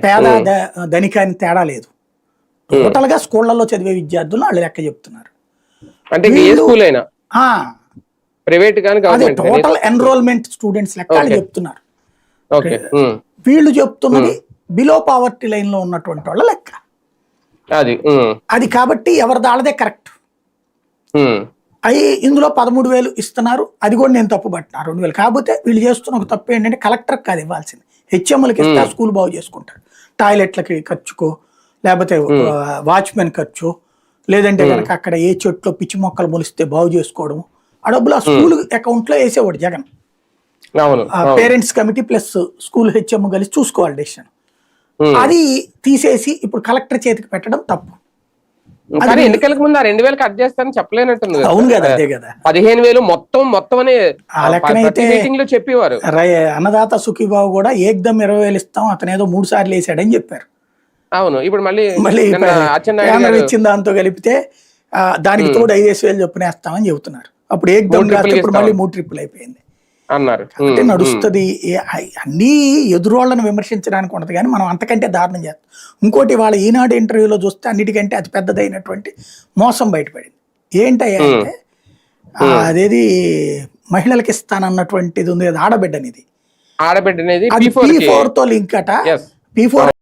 పేద ధనిక అని తేడా లేదు. టోటల్గా స్కూళ్ళలో చదివే విద్యార్థులు వాళ్ళు లెక్క చెప్తున్నారు. అంటే ప్రైవేట్ టోటల్ ఎన్రోల్మెంట్ స్టూడెంట్స్ లెక్క వాళ్ళు చెప్తున్నారు. వీళ్ళు చెప్తున్నది బిలో పావర్టీ లైన్లో ఉన్నటువంటి వాళ్ళ లెక్క. అది. కాబట్టి ఎవరి దాళ్ళదే కరెక్ట్. అవి ఇందులో పదమూడు వేలు ఇస్తున్నారు. అది కూడా నేను తప్పు పట్టినా రెండు వేలు. కాకపోతే వీళ్ళు చేస్తున్న ఒక తప్పు ఏంటంటే కలెక్టర్ కాదు ఇవ్వాల్సింది. హెచ్ఎంలకి ఇస్తే ఆ స్కూల్ బాగు చేసుకుంటారు. టాయిలెట్లకి ఖర్చుకో లేకపోతే వాచ్మెన్ ఖర్చు లేదంటే కనుక అక్కడ ఏ చెట్లో పిచ్చి మొక్కలు మొలిస్తే బాగు చేసుకోవడం ఆ డబ్బులు ఆ స్కూల్ అకౌంట్లో వేసేవాడు Jagan. Parents committee plus school HM కలిసి చూసుకోవాలి డెసిషన్. అది తీసేసి ఇప్పుడు కలెక్టర్ చేతికి పెట్టడం తప్పు. కానీ ఎన్నికలకు ముందు ఆ రెండు వేలు కట్ చేస్తారని చెప్పలేనట్టుంది. అవును కదా అదే కదా. పదిహేను వేలు మొత్తం మొత్తం అని మీటింగ్లో చెప్పేవారు. అన్నదాత సుఖీబాబు కూడా ఏకదమ్ ఇరవై వేలు ఇస్తాం అతను ఏదో మూడు సార్లు వేసాడని చెప్పారు. అవును ఇప్పుడు మళ్ళీ మళ్ళీ ఇచ్చిన దాంతో కలిపితే ఆ, దానికి తోడు ఐదేసి వేలు చొప్పున వేస్తామని చెబుతున్నారు. అప్పుడు ఇప్పుడు మళ్ళీ మూడు ట్రిప్పులు అయిపోయింది. అన్నారు. అంటే నడుస్తుంది అన్నీ ఎదురోళ్ళని విమర్శించడానికి ఉండదు కానీ మనం అంతకంటే దారుణం చేస్తాం ఇంకోటి వాళ్ళ ఈనాడు ఇంటర్వ్యూలో చూస్తే అన్నిటికంటే అతి పెద్దదైనటువంటి మోసం బయటపడింది. ఏంటయ్యా అంటే అదేది మహిళలకు ఇస్తానన్నటువంటిది ఉంది ఆడబిడ్డనిది. ఆడబిడ్డ అనేది అది P4 పీ కి. ఫోర్తో లింక్ అట. P four